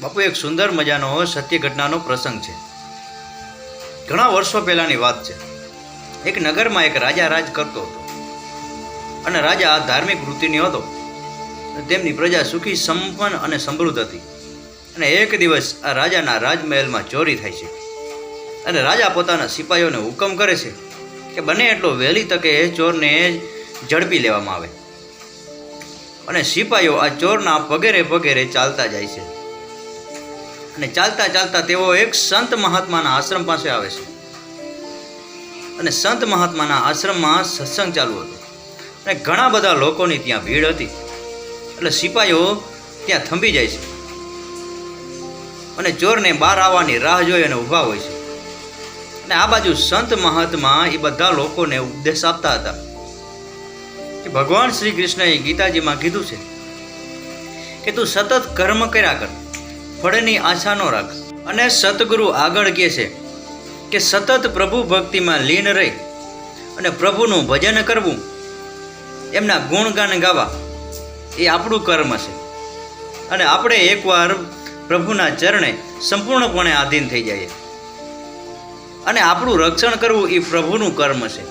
બાપુ, એક સુંદર મજાનો સત્ય ઘટનાનો પ્રસંગ છે. ઘણા વર્ષો પહેલાંની વાત છે. એક નગરમાં એક રાજા રાજ કરતો હતો. અને રાજા ધાર્મિક વૃત્તિની હતો. તેમની પ્રજા સુખી, સંપન્ન અને સમૃદ્ધ હતી. અને એક દિવસ આ રાજાના રાજમહેલમાં ચોરી થાય છે. અને રાજા પોતાના સિપાહીઓને હુકમ કરે છે કે બને એટલો વહેલી તકે ચોરને ઝડપી લેવામાં આવે. અને સિપાહીઓ આ ચોરના પગેરે પગેરે ચાલતા જાય છે. અને ચાલતા ચાલતા તેઓ એક સંત મહાત્માના આશ્રમ પાસે આવે છે. અને સંત મહાત્માના આશ્રમમાં સત્સંગ ચાલુ હતો. અને ઘણા બધા લોકોની ત્યાં ભીડ હતી. એટલે સિપાહીઓ ત્યાં થંભી જાય છે. અને ચોરને બહાર આવવાની રાહ જોઈ અને ઊભા હોય છે. અને આ બાજુ સંત મહાત્મા એ બધા લોકોને ઉપદેશ આપતા હતા. કે ભગવાન શ્રી કૃષ્ણએ ગીતાજીમાં કીધું છે કે તું સતત કર્મ કર્યા કર. ફળની આશા ન રાખ. અને સતગુરુ આગળ કહે છે કે સતત પ્રભુ ભક્તિમાં લીન રહી અને પ્રભુનું ભજન કરવું, એમના ગુણગાન ગાવા, એ આપણું કર્મ છે. અને આપણે એકવાર પ્રભુના ચરણે સંપૂર્ણપણે આધીન થઈ જઈએ. અને આપણું રક્ષણ કરવું એ પ્રભુનું કર્મ છે.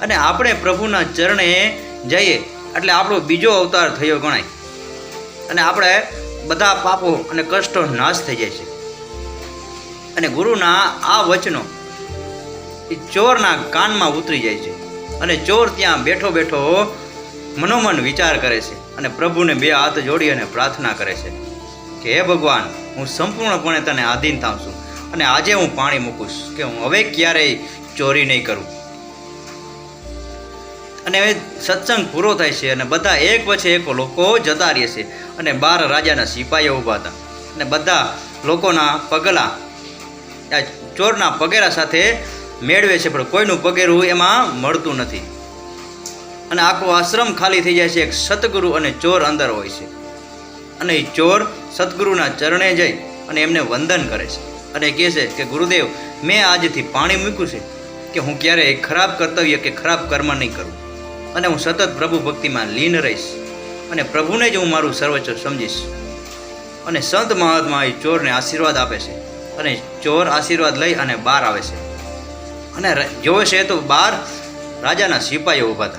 અને આપણે પ્રભુના ચરણે જઈએ એટલે આપણો બીજો અવતાર થયો ગણાય. અને આપણે બધા પાપો અને કષ્ટો નાશ થઈ જાય છે. અને ગુરુના આ વચનો એ ચોરના કાનમાં ઉતરી જાય છે. અને ચોર ત્યાં બેઠો બેઠો મનોમન વિચાર કરે છે અને પ્રભુને બે હાથ જોડી અને પ્રાર્થના કરે છે કે હે ભગવાન, હું સંપૂર્ણપણે તને આધીન થાઉં છું અને આજે હું પાણી મૂકું કે હું હવે ક્યારેય ચોરી નહીં કરું. અને હવે સત્સંગ પૂરો થાય છે અને બધા એક પછી એક લોકો જતા રહે છે અને બાર રાજાના સિપાહીઓ ઊભા હતા. અને બધા લોકોના પગલા ચોરના પગેરા સાથે મેળવે છે, પણ કોઈનું પગેરું એમાં મળતું નથી. અને આખો આશ્રમ ખાલી થઈ જાય છે, એક સતગુરુ અને ચોર અંદર હોય છે. અને એ ચોર સતગુરુના ચરણે જઈ અને એમને વંદન કરે છે. અને કહે છે કે, ગુરુદેવ, મેં આજથી પાણી મૂક્યું છે કે હું ક્યારેય ખરાબ કર્તવ્ય કે ખરાબ કર્મ નહીં કરું. અને હું સતત પ્રભુ ભક્તિમાં લીન રહીશ અને પ્રભુને જ હું મારું સર્વોચ્ચ સમજીશ. અને સંત મહાત્મા એ ચોરને આશીર્વાદ આપે છે અને ચોર આશીર્વાદ લઈ અને બહાર આવે છે. અને જોવે છે તો બહાર રાજાના સિપાહીઓ ઊભા હતા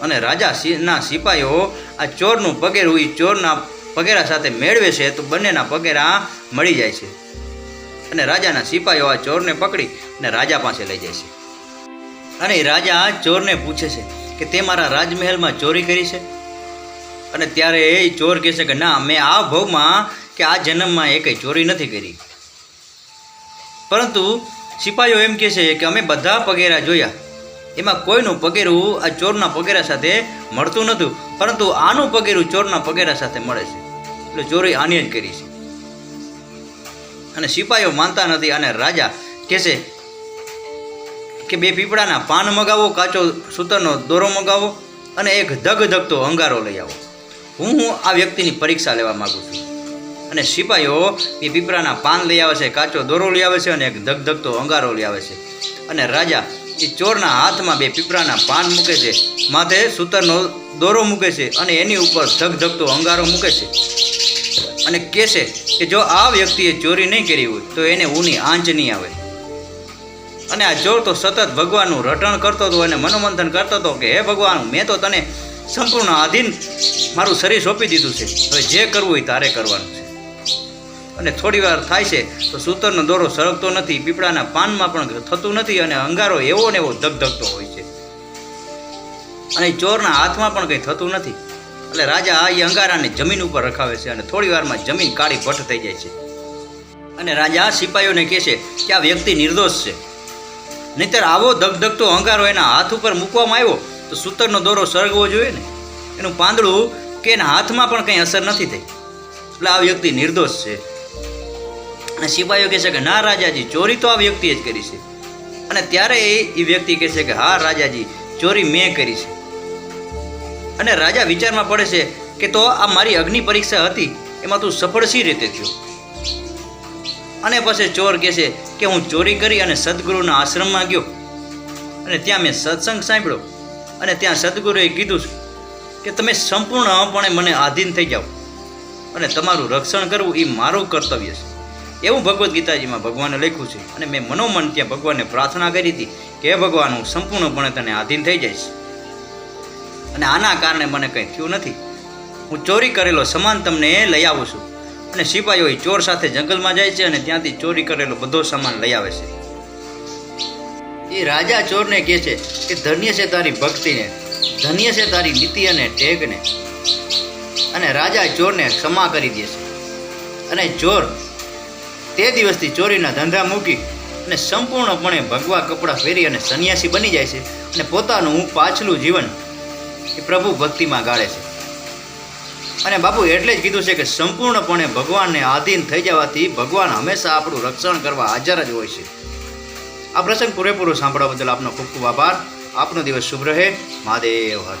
અને રાજા ના સિપાહીઓ આ ચોરનું પગેરું એ ચોરના પગેરા સાથે મેળવે છે તો બંનેના પગેરા મળી જાય છે. અને રાજાના સિપાહીઓ આ ચોરને પકડી અને રાજા પાસે લઈ જાય છે. અને રાજા ચોરને પૂછે છે કે તે મારા રાજમહેલમાં ચોરી કરી છે? અને ત્યારે એ ચોર કહેશે કે ના, મેં આ ભવમાં કે આ જન્મમાં એ કંઈ ચોરી નથી કરી. પરંતુ સિપાહીઓ એમ કહે છે કે અમે બધા પગેરા જોયા. એમાં કોઈનું પગેરું આ ચોરના પગેરા સાથે મળતું નહોતું, પરંતુ આનું પગેરું ચોરના પગેરા સાથે મળે છે. એટલે ચોરી આની જ કરી છે. અને સિપાહીઓ માનતા નથી અને રાજા કહે છે કે બે પીપળાના પાન મગાવો, કાચો સૂતરનો દોરો મગાવો અને એક ધગ ધગતો અંગારો લઈ આવો. હું હું આ વ્યક્તિની પરીક્ષા લેવા માગું છું. અને સિપાહીઓ એ પીપળાના પાન લઈ આવે છે, કાચો દોરો લઈ આવે છે અને એક ધગ ધગતો અંગારો લઈ આવે છે. અને રાજા એ ચોરના હાથમાં બે પીપળાના પાન મૂકે છે, માથે સૂતરનો દોરો મૂકે છે અને એની ઉપર ધગ ધગતો અંગારો મૂકે છે. અને કહેશે કે જો આ વ્યક્તિએ ચોરી નહીં કરી હોય, તો એને ઊની આંચ નહીં આવે. અને આ ચોર તો સતત ભગવાનનું રટણ કરતો હતો અને મનોમંથન કરતો હતો કે, હે ભગવાન મેં તો તને સંપૂર્ણ આધીન મારું શરીર સોંપી દીધું છે. હવે જે કરવું હોય તારે કરવાનું છે. અને થોડી વાર થાય છે તો સૂતરનો દોરો સરકતો નથી, પીપળાના પાનમાં પણ થતું નથી અને અંગારો એવો ને એવો ધગધગતો હોય છે. અને ચોરના હાથમાં પણ કંઈ થતું નથી. એટલે રાજા આ એ અંગારાને જમીન ઉપર રખાવે છે અને થોડી વારમાં જમીન કાળી ભટ્ટ થઈ જાય છે. અને રાજા સિપાહીઓને કહે છે કે, આ વ્યક્તિ નિર્દોષ છે. નહીતર આવો ધગધગતો અંગારો એના હાથ ઉપર મૂકવામાં આવ્યો, તો સૂતરનો દોરો સળગવો જોઈએ ને. એનું પાંદડું કે એના હાથમાં પણ કંઈ અસર નથી થઈ. એટલે આ વ્યક્તિ નિર્દોષ છે. અને સિપાહીઓ કહે છે કે, ના રાજાજી, ચોરી તો આ વ્યક્તિએ જ કરી છે. અને ત્યારે એ વ્યક્તિ કહે છે કે, હા રાજાજી, ચોરી મેં કરી છે. અને રાજા વિચારમાં પડે છે કે, તો આ મારી અગ્નિ પરીક્ષા હતી, એમાં તું સફળ સી રીતે થયો? અને પછી ચોર કહે છે કે હું ચોરી કરી અને સદગુરુના આશ્રમમાં ગયો. અને ત્યાં મેં સત્સંગ સાંભળ્યો. અને ત્યાં સદગુરુએ કીધું કે તમે સંપૂર્ણપણે મને આધીન થઈ જાઓ. અને તમારું રક્ષણ કરવું એ મારું કર્તવ્ય છે. એવું ભગવદ્ ગીતાજીમાં ભગવાને લખ્યું છે. અને મેં મનોમન ત્યાં ભગવાનને પ્રાર્થના કરી હતી કે ભગવાન, હું સંપૂર્ણપણે તને આધીન થઈ જઈશ. અને આના કારણે મને કંઈ થયું નથી. હું ચોરી કરેલો સમાન તમને લઈ આવું છું. અને સિપાહીઓ ચોર સાથે જંગલમાં જાય છે અને ત્યાંથી ચોરી કરેલો બધો સામાન લઈ આવે છે. એ રાજા ચોરને કહે છે કે ધન્ય છે તારી ભક્તિને, ધન્ય છે તારી નીતિ અને ટેગને. અને રાજા ચોરને ક્ષમા કરી દે છે. અને ચોર તે દિવસથી ચોરીના ધંધા મૂકી અને સંપૂર્ણપણે ભગવા કપડાં પહેરી અને સંન્યાસી બની જાય છે અને પોતાનું પાછલું જીવન એ પ્રભુ ભક્તિમાં ગાળે છે. અને બાપુ એટલે જ કીધું છે કે સંપૂર્ણપણે ભગવાનને આધીન થઈ જવાથી ભગવાન હંમેશા આપણું રક્ષણ કરવા હાજર જ હોય છે. આ પ્રસંગ પૂરેપૂરો સાંભળવા બદલ આપનો ખૂબ ખૂબ આભાર. આપનો દિવસ શુભ રહે. મહાદેવ હર.